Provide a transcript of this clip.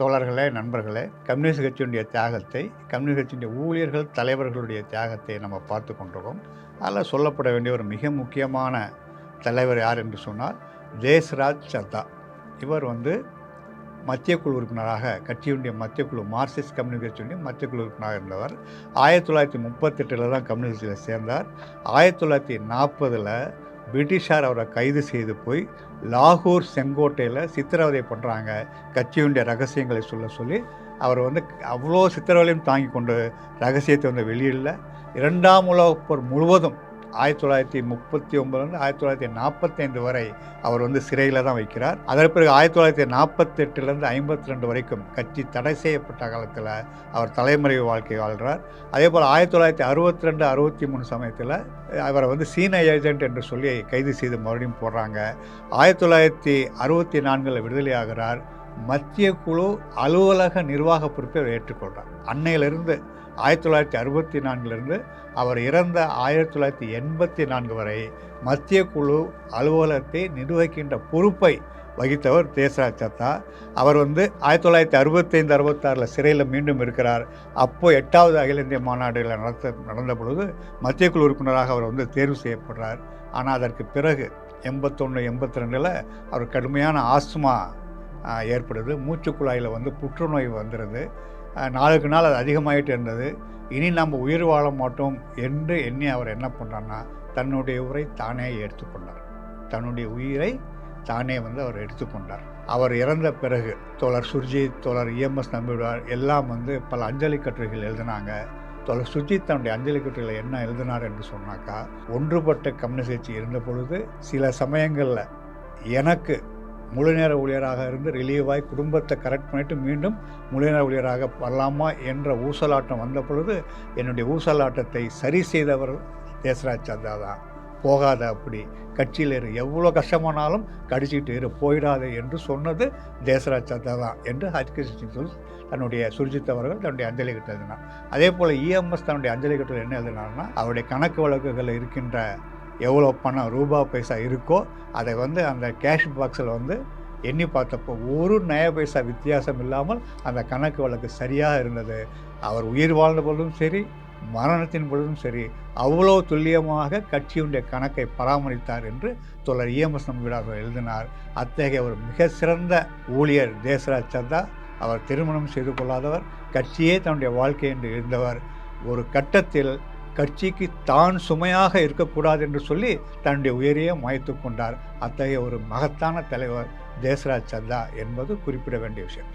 தோழர்களே நண்பர்களே கம்யூனிஸ்ட் கட்சியினுடைய தியாகத்தை கம்யூனிஸ்ட் கட்சியினுடைய ஊழியர்கள் தலைவர்களுடைய தியாகத்தை நம்ம பார்த்து கொண்டிருக்கோம். அதில் சொல்லப்பட வேண்டிய ஒரு மிக முக்கியமான தலைவர் யார் என்று சொன்னால் தேஸ்ராஜ் சர்தா. இவர் வந்து மத்திய குழு உறுப்பினராக கட்சியினுடைய மத்திய குழு மார்க்சிஸ்ட் கம்யூனிஸ்ட் கட்சியுடைய மத்திய குழு உறுப்பினராக இருந்தவர். ஆயிரத்தி தொள்ளாயிரத்தி முப்பத்தெட்டில் தான் கம்யூனிஸ்ட் கட்சியில் சேர்ந்தார். ஆயிரத்தி தொள்ளாயிரத்தி நாற்பதில் பிரிட்டிஷார் அவரை கைது செய்து போய் லாகூர் செங்கோட்டையில் சித்திரவதை பண்ணுறாங்க கட்சியுடைய ரகசியங்களை சொல்ல சொல்லி அவர் வந்து அவ்வளோ சித்திரவதையும் தாங்கி கொண்டு ரகசியத்தை வந்து வெளியிடல. இரண்டாம் உலகப் போர் முழுவதும் ஆயிரத்தி தொள்ளாயிரத்தி முப்பத்தி ஒன்பதுலேருந்து ஆயிரத்தி தொள்ளாயிரத்தி நாற்பத்தைந்து வரை அவர் வந்து சிறையில் தான் வைக்கிறார். அதற்கு பிறகு ஆயிரத்தி தொள்ளாயிரத்தி நாற்பத்தெட்டுலேருந்து ஐம்பத்தி ரெண்டு வரைக்கும் கட்சி தடை செய்யப்பட்ட காலத்தில் அவர் தலைமறைவு வாழ்க்கை வாழ்கிறார் அதே போல் ஆயிரத்தி தொள்ளாயிரத்தி அறுபத்தி ரெண்டு அறுபத்தி மூணு சமயத்தில் அவரை வந்து சீன ஏஜென்ட் என்று சொல்லி கைது செய்து மறுபடியும் போடுறாங்க. ஆயிரத்தி தொள்ளாயிரத்தி அறுபத்தி நான்கில் விடுதலையாகிறார் மத்திய குழு அலுவலக நிர்வாக பொறுப்பை அவர் ஏற்றுக்கொள்கிறார் அன்னையிலிருந்து ஆயிரத்தி தொள்ளாயிரத்தி அறுபத்தி நான்கிலிருந்து அவர் இறந்த ஆயிரத்தி தொள்ளாயிரத்தி எண்பத்தி நான்கு வரை மத்திய குழு அலுவலகத்தை நிர்வகிக்கின்ற பொறுப்பை வகித்தவர் தேசராஜ் சத்தா அவர் வந்து ஆயிரத்தி தொள்ளாயிரத்தி அறுபத்தைந்து அறுபத்தாறில் சிறையில் மீண்டும் இருக்கிறார். அப்போது எட்டாவது அகில இந்திய மாநாடுகளில் நடத்த நடந்த பொழுது மத்திய குழு உறுப்பினராக அவர் வந்து தேர்வு செய்யப்படுறார். ஆனால் அதற்கு பிறகு எண்பத்தொன்று எண்பத்தி ரெண்டில் அவர் கடுமையான ஆஸ்துமா ஏற்படுது. மூச்சுக்குழாயில் வந்து புற்றுநோய் வந்துடுது நாளுக்கு நாள் அது அதிகமாகிட்டு இருந்தது. இனி நம்ம உயிர் வாழ மாட்டோம் என்று எண்ணி அவர் என்ன பண்ணார்னா தன்னுடைய உரை தானே எடுத்துக்கொண்டார் தன்னுடைய உயிரை தானே வந்து அவர் எடுத்துக்கொண்டார் அவர் இறந்த பிறகு தோழர் சுர்ஜித் தோழர் இஎம்எஸ் நம்பிவிடார் எல்லாம் வந்து பல அஞ்சலி கட்டுரைகள் எழுதினாங்க. தோழர் சுர்ஜித் தன்னுடைய அஞ்சலி கட்டுரைகளை என்ன எழுதினார் என்று சொன்னாக்கா ஒன்றுபட்ட கம்யூனிஸ்ட் கட்சி இருந்த பொழுது சில சமயங்களில் எனக்கு முழு நேர ஊழியராக இருந்து ரிலீவாய் குடும்பத்தை கரெக்ட் பண்ணிவிட்டு மீண்டும் முழு நேர ஊழியராக வரலாமா என்ற ஊசலாட்டம் வந்த பொழுது என்னுடைய ஊசலாட்டத்தை சரி செய்தவர் தேசராஜ் சந்தா தான். போகாத அப்படி. கட்சியில் இரு. எவ்வளோ கஷ்டமானாலும் கடிச்சிக்கிட்டு இரு. போயிடாது என்று சொன்னது தேசராஜ் சந்தா தான் என்று ஹரிகிருஷ்ண சிங் சொல்லி தன்னுடைய சுர்ஜித் அவர்கள் தன்னுடைய அஞ்சலி கட்டு எழுதினார் அதே போல் இஎம்எஸ் தன்னுடைய அஞ்சலி கட்டில் என்ன எழுதினார்னா அவருடைய கணக்கு வழக்குகளில் இருக்கின்ற எவ்வளோ பணம் ரூபா பைசா இருக்கோ அதை வந்து அந்த கேஷ் பாக்ஸில் வந்து எண்ணி பார்த்தப்போ ஒரு நய பைசா வித்தியாசம் இல்லாமல் அந்த கணக்கு வழக்கு சரியாக இருந்தது. அவர் உயிர் வாழ்ந்த பொழுதும் சரி மரணத்தின் பொழுதும் சரி அவ்வளோ துல்லியமாக கட்சியுடைய கணக்கை பராமரித்தார் என்று தொடர் இஎம்எஸ் நம்பிவிடார் எழுதினார். அத்தகைய ஒரு மிக சிறந்த ஊழியர் தேசராஜ் சந்தா அவர் திருமணம் செய்து கொள்ளாதவர் கட்சியே தன்னுடைய வாழ்க்கை என்று இருந்தவர். ஒரு கட்டத்தில் கட்சிக்கு தான் சுமையாக இருக்கக்கூடாது என்று சொல்லி தன்னுடைய உயரையே மாய்த்து கொண்டார். அத்தகைய ஒரு மகத்தான தலைவர் தேசராஜ் சந்தா என்பது குறிப்பிட வேண்டிய விஷயம்.